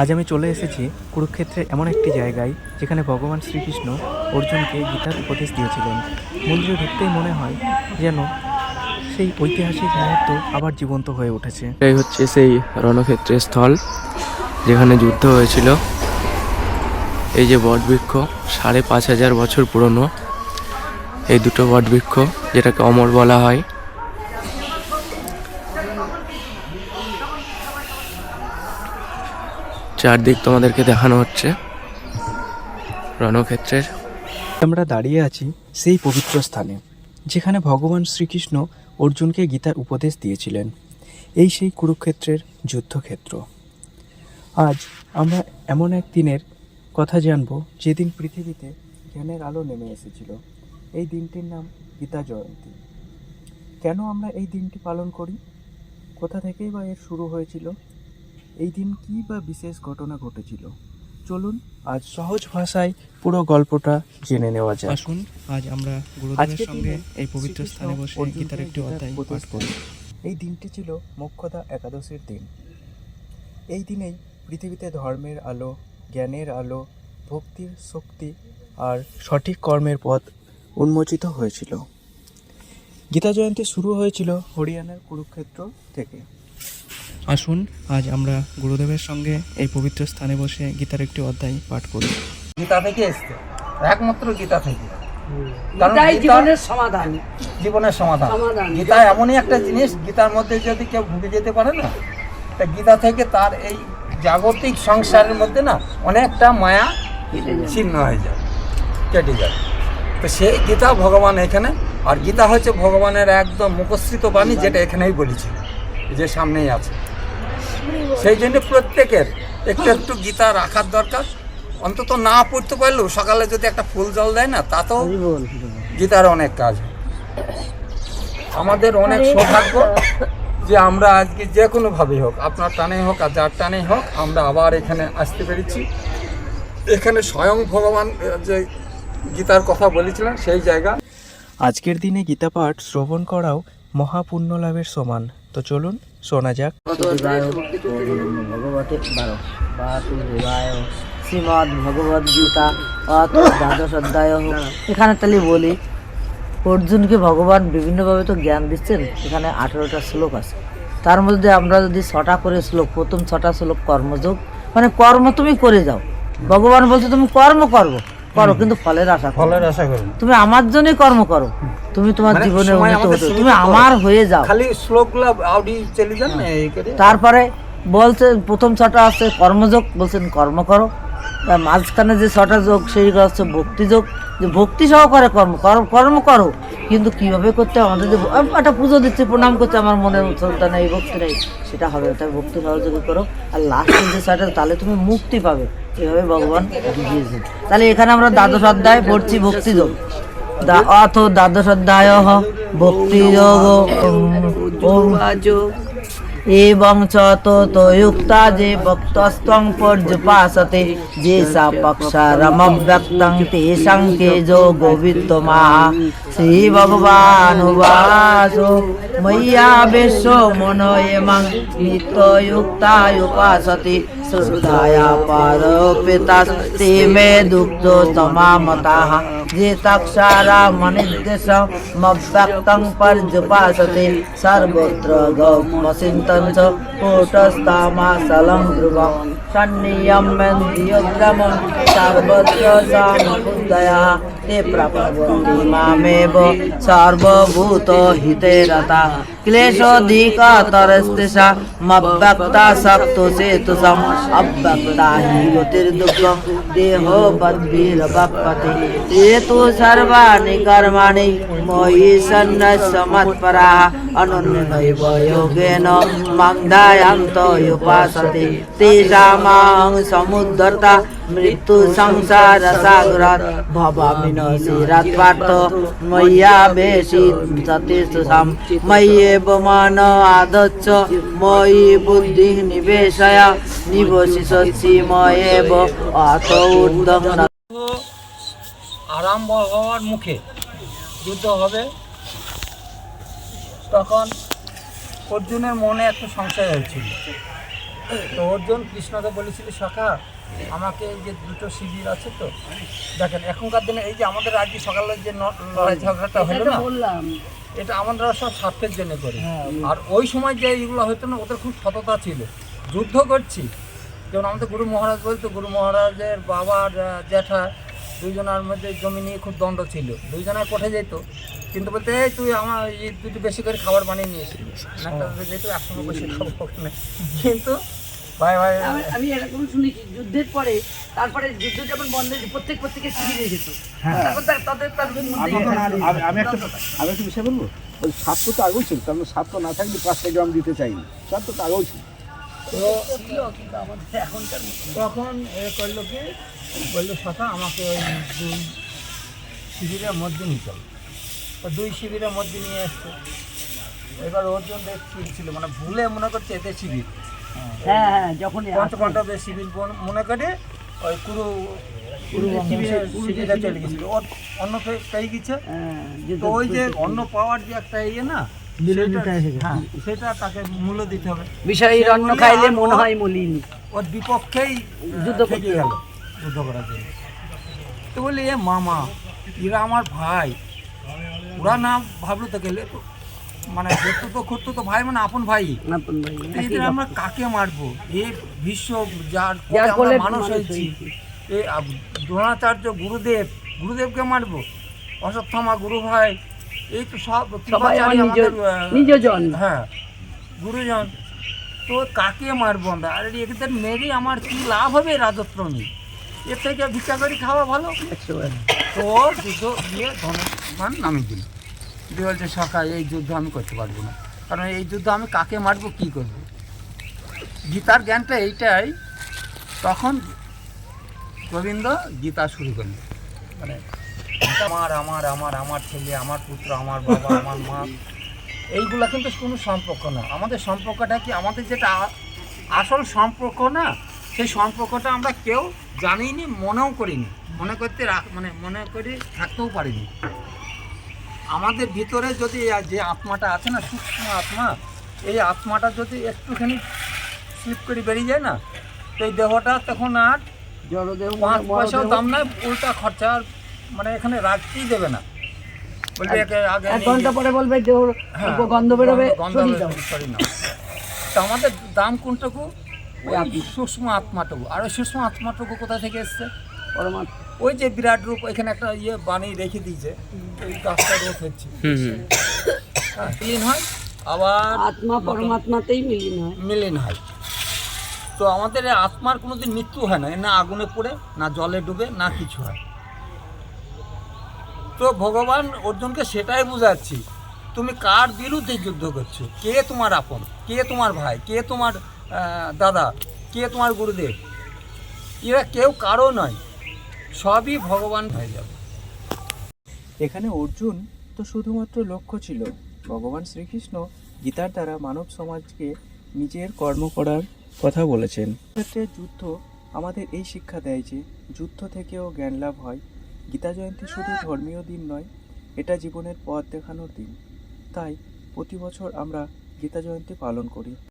আজ আমি চলে এসেছি কুরুক্ষেত্রের এমন একটি জায়গায়, যেখানে ভগবান শ্রীকৃষ্ণ অর্জুনকে গীতার উপদেশ দিয়েছিলেন। মন্দিরে ঢুকতেই মনে হয় যেন সেই ঐতিহাসিক মুহূর্ত আবার জীবন্ত হয়ে উঠেছে। এটাই হচ্ছে সেই রণক্ষেত্রের স্থল, যেখানে যুদ্ধ হয়েছিল। এই যে বটবৃক্ষ, সাড়ে পাঁচ হাজার বছর পুরনো, এই দুটো বটবৃক্ষ, যেটাকে অমর বলা হয় চারদিক তোমাদেরকে দেখানো হচ্ছে। রণক্ষেত্রের। আমরা দাঁড়িয়ে আছি সেই পবিত্র স্থানে, যেখানে ভগবান শ্রীকৃষ্ণ অর্জুনকে গীতার উপদেশ দিয়েছিলেন। এই সেই কুরুক্ষেত্রের যুদ্ধক্ষেত্র। আজ আমরা এমন এক দিনের কথা জানব, যেদিন পৃথিবীতে জ্ঞানের আলো নেমে এসেছিল। এই দিনটির নাম গীতা জয়ন্তী। কেন আমরা এই দিনটি পালন করি? কোথা থেকেই বা এর শুরু হয়েছিল? এই দিন কী বা বিশেষ ঘটনা ঘটেছিল? চলুন আজ সহজ ভাষায় পুরো গল্পটা জেনে নেওয়া যায় আসুন আজ আমরা গুরুদেবের সঙ্গে এই পবিত্র স্থানে বসে গীতার একটি অধ্যায় পাঠ করি। এই দিনটি ছিল মোক্ষদা একাদশীর দিন। এই দিনেই পৃথিবীতে ধর্মের আলো জ্ঞানের আলো ভক্তির শক্তি আর সঠিক কর্মের পথ উন্মোচিত হয়েছিল। গীতা জয়ন্তী শুরু হয়েছিল হরিয়ানার কুরুক্ষেত্র থেকে। আসুন আজ আমরা গুরুদেবের সঙ্গে এই পবিত্র স্থানে বসে গীতার একটি অধ্যায় পাঠ করি। গীতা থেকে এসছে। একমাত্র গীতা থেকে। জীবনের সমাধান। জীবনের সমাধান। সমাধান। গীতা এমনই একটা জিনিস গীতার মধ্যে যদি কেউ ঢুকে যেতে পারে না তা গীতা থেকে তার এই জাগতিক সংসারের মধ্যে না অনেকটা মায়া ছিন্ন হয়ে যায় কেটে যায়। তো সেই গীতা ভগবান এখানে আর গীতা হচ্ছে ভগবানের একদম মুখস্থিত বাণী যেটা এখানেই বলেছিল যে সামনেই আছে। সেই জন্য প্রত্যেকের একটু একটু গীতা রাখার দরকার। অন্তত না পড়তে পারলেও সকালে যদি একটা ফুল জল দেয় না তাতেও গীতার অনেক কাজ হয়। আমাদের অনেক সৌভাগ্য যে আমরা আজকে যে কোনোভাবেই হোক আপনার টানেই হোক আর যার টানেই হোক আমরা আবার এখানে আসতে পেরেছি। এখানে স্বয়ং ভগবান যে গীতার কথা বলেছিলেন সেই জায়গা। আজকের দিনে গীতা পাঠ শ্রবণ করাও মহাপুণ্য লাভের সমান। তো চলুন, শোনা যাক। গীতা এখানে তাহলে বলি, অর্জুনকে ভগবান বিভিন্নভাবে তো জ্ঞান দিচ্ছেন, এখানে আঠেরোটা শ্লোক আছে। তার মধ্যে আমরা যদি ছটা করে শ্লোক, প্রথম ছটা শ্লোক কর্মযোগ মানে কর্ম তুমি করে যাও। ভগবান বলছে তুমি কর্ম করব। করো কিন্তু ফলের আশা ফলের আশা করুন তুমি আমার জন্যই কর্ম করো। তুমি তোমার মানে জীবনে উন্নত হতে তুমি আমার হয়ে যাও। খালি শ্লোকগুলো আউডি চলে যান না তারপরে বলছে প্রথম ছটা আছে কর্মযোগ বলছেন কর্ম করো। মাঝখানে যে ছটা যোগ সেইগুলো হচ্ছে ভক্তিযোগ যে ভক্তি সহকারে কর্ম কর্ম কর্ম করো। কিন্তু কীভাবে করতে হবে আমাদের যে একটা পুজো দিচ্ছি প্রণাম করছে আমার মনের উৎসবটা নেই ভক্তি নেই। সেটা হবে তাই ভক্তি সহযোগী করো। আর লাস্টের যে ছটা তাহলে তুমি মুক্তি পাবে। এভাবে ভগবান? তাহলে এখানে আমরা দ্বাদশ অধ্যায় পড়ছি ভক্তিযোগ অথ দ্বাদশ অধ্যায় ভক্তিযোগ এবং চ ততোযুক্তা যে ভক্তস্তং যে সা তেষাং શ્રી ભગવાન વાસો મૈયા બેસો મનો એમાં નિત્ય યુક્તા ઉપાસતી શ્રદ્ધાયા પર પિતા તે મે દુગ્ધો તમામતા જે તક્ષારા મનિદેશ મવ્યક્તં પર જુપાસતે સર્વત્ર ગૌમ સિંતં ચ કોટસ્તામા સલં ધ્રુવમ સન્નિયમ્યં દિયોદ્રમં સર્વત્ર સામુદયા તે પ્રભવંતિ મામે সর্বভূত হিতে রতা क्लेशोऽधिकतरस्तेषा मब्भक्ता सप्तोसेतुषम् अब्भक्ता हि गतिर्दुःखं देहो बद्भिर्वक्पति ते तु सर्वाणि कर्माणि मयि सन्नसमत्पराः अनुन्नैव योगेन मग्धायान्तोयुपासते तेषामां समुद्धर्ता मृत्यु संसार सागर भवामि न सिरात पार्थ मय्या वेशित सतेषु साम मय्ये দেবমান আদচ্ছ ময়ি বুদ্ধি নিবেশয় নিবশিষি ময়েব অত উদ্যম আরম্ভ হওয়ার মুখে যুদ্ধ হবে, তখন অর্জুনের মনে একটা সংশয় হয়েছিল। তো অর্জুন কৃষ্ণকে বলেছিল, সখা আমাকে এই যে দুটো শিবির আছে তো দেখেন এখনকার দিনে এই যে আমাদের আজকে সকালে যে লড়াই ঝগড়াটা হলো না বললাম। এটা আমরা সব স্বার্থের জন্য করি। আর ওই সময় যে এইগুলো হতো না ওদের খুব সততা ছিল। যুদ্ধ করছি। যেমন আমাদের গুরু মহারাজ বলতো গুরু মহারাজের বাবার জ্যাঠা দুইজনের মধ্যে জমি নিয়ে খুব দ্বন্দ্ব ছিল। দুইজনের কোঠে যেত। কিন্তু বলতে এই তুই আমার এই দুটো বেশি করে খাবার বানিয়ে নিয়ে এসেছিলি একটা যেত একসঙ্গে বসে খাব কিন্তু ভাই ভাই। আমি এরকম শুনেছি যুদ্ধের পরে তারপরে যুদ্ধ যখন বন্ধ হয়েছে প্রত্যেক প্রত্যেকের শিবিরে যেত তারপর তা- তাদের তাদের আমি আমি একটা আমি একটা বিষয় বলব? ওই স্বার্থ তো আগেও ছিল কারণ স্বার্থ না থাকলে পাঁচটা গ্রাম দিতে চাইনি। স্বার্থ তো আগেও ছিল। তো তখন এ করল কি? বলল আমাকে ওই দুই শিবিরের মধ্যে নিয়ে চল তো দুই শিবিরের মধ্যে নিয়ে এসছে। এবার ওর জন্য ছিল মানে ভুলে মনে করছে এতে শিবির। হ্যাঁ হ্যাঁ যখন পঞ্চপাণ্ডবের শিবির মনে করে ওই কুরু শিবিরে শিবিরে চলে গেছিল। ওর অন্য পেয়ে গেছে। তো ওই যে অন্য পাওয়ার যে একটা ইয়ে না সেটা হ্যাঁ তাকে মূল্য দিতে হবে। বিষয়ী অন্ন খাইলে মনে হয় মলিন। ওর বিপক্ষেই যুদ্ধ থেকে গেল। যুদ্ধ করার জন্য। তো বলি এ মামা এরা আমার ভাই। ওরা না ভাবলো তো গেলে তো মানে দেখতো তো খুঁড়তো তো ভাই মানে আপন ভাই। আপন ভাই এদের আমরা কাকে মারবো? এ বিশ্ব যার আমরা মানুষ হয়েছি। এ দ্রোণাচার্য গুরুদেব গুরুদেবকে মারবো? অশ্বত্থামা গুরু ভাই এই তো সব নিজজন। হ্যাঁ গুরুজন। তো কাকে মারবো আমরা? আর এদের মেরে আমার কি লাভ হবে রাজত্ব নিয়ে? এর থেকে ভিক্ষা করে খাওয়া ভালো? তো ও যুদ্ধ দিয়ে ধনুমান নামিয়ে দিল দিয়ে বলছে সকাল, এই যুদ্ধ আমি করতে পারব না। কারণ এই যুদ্ধ আমি কাকে মারবো, কি করব? গীতার জ্ঞানটা এইটাই, তখন গোবিন্দ গীতা শুরু করল মানে আমার আমার আমার আমার ছেলে, আমার পুত্র, আমার বাবা, আমার মা, এইগুলো কিন্তু কোনো সম্পর্ক না। আমাদের সম্পর্কটা কি? আমাদের যেটা আসল সম্পর্ক না, সেই সম্পর্কটা আমরা কেউ জানিনি, মনেও করিনি। মনে করতে মানে মনে করে থাকতেও পারিনি। আমাদের ভিতরে যদি যে আত্মাটা আছে না সূক্ষ্ম আত্মা এই আত্মাটা যদি একটুখানি স্লিপ করে বেরিয়ে যায় না তো এই দেহটা তখন আর জড়দেহ পাঁচ পয়সাও দাম নাই উল্টা খরচা আর মানে এখানে রাখতেই দেবে না। এক ঘণ্টা পরে বলবে দেহ হ্যাঁ, গন্ধ বেরোবে। তো আমাদের দাম কোনটুকু? সূক্ষ্ম আত্মাটুকু। আর সূক্ষ্ম আত্মাটুকু কোথা থেকে এসছে? পরমাত্মা। ওই যে বিরাট রূপ এখানে একটা ইয়ে বানিয়ে রেখে দিয়েছে ওই গাছটা রোদ হচ্ছে। হুম হুম। হ্যাঁ হয় আবার আত্মা পরমাত্মাতেই মিলিন হয়। মিলিন হয়। তো আমাদের আত্মার কোনোদিন মৃত্যু হয় না না আগুনে পড়ে না জলে ডুবে না কিছু হয়। তো ভগবান অর্জুনকে সেটাই বুঝাচ্ছি তুমি কার বিরুদ্ধে যুদ্ধ করছ? কে তোমার আপন? কে তোমার ভাই? কে তোমার দাদা? কে তোমার গুরুদেব? এরা কেউ কারও নয়। সবই ভগবান হয়ে যাবে। এখানে অর্জুন তো শুধুমাত্র লক্ষ্য ছিল। ভগবান শ্রীকৃষ্ণ গীতার দ্বারা মানব সমাজকে নিজের কর্ম করার কথা বলেছেন। ক্ষেত্রে যুদ্ধ আমাদের এই শিক্ষা দেয় যে, যুদ্ধ থেকেও জ্ঞান লাভ হয়। গীতা জয়ন্তী শুধু ধর্মীয় দিন নয়, এটা জীবনের পথ দেখানোর দিন। তাই প্রতি বছর আমরা গীতা জয়ন্তী পালন করি।